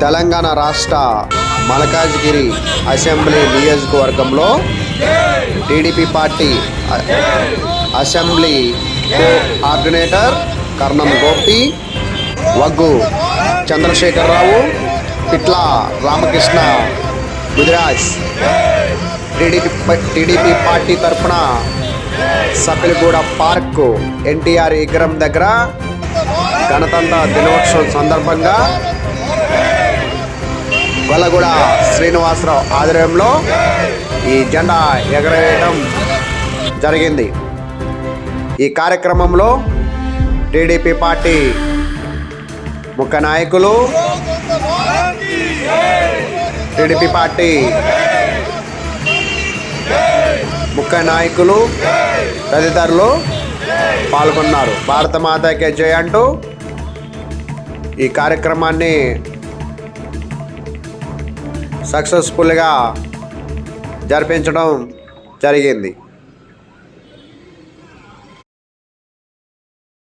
తెలంగాణ రాష్ట్ర మలకాజ్గిరి అసెంబ్లీ నియోజకవర్గంలో TDP party assembly coordinator Karnam Gopi Vaggu Chandrasekhara Rao Pitla Ramakrishna గుజరాజ్ TDP ప- TDP party తరఫున Sapiliguda park NTR విగ్రహం దగ్గర గణతంత్ర దినోత్సవం సందర్భంగా గొల్లగూడ శ్రీనివాసరావు ఆధ్వర్యంలో ఈ జెండా ఎగరవేయటం జరిగింది. ఈ కార్యక్రమంలో టీడీపీ పార్టీ ముఖ్య నాయకులు టీడీపీ పార్టీ ముఖ్య నాయకులు తదితరులు పాల్గొన్నారు. భారత మాతాకే జయ అంటూ ఈ కార్యక్రమాన్ని సక్సెస్ఫుల్గా జరిపించడం జరిగింది.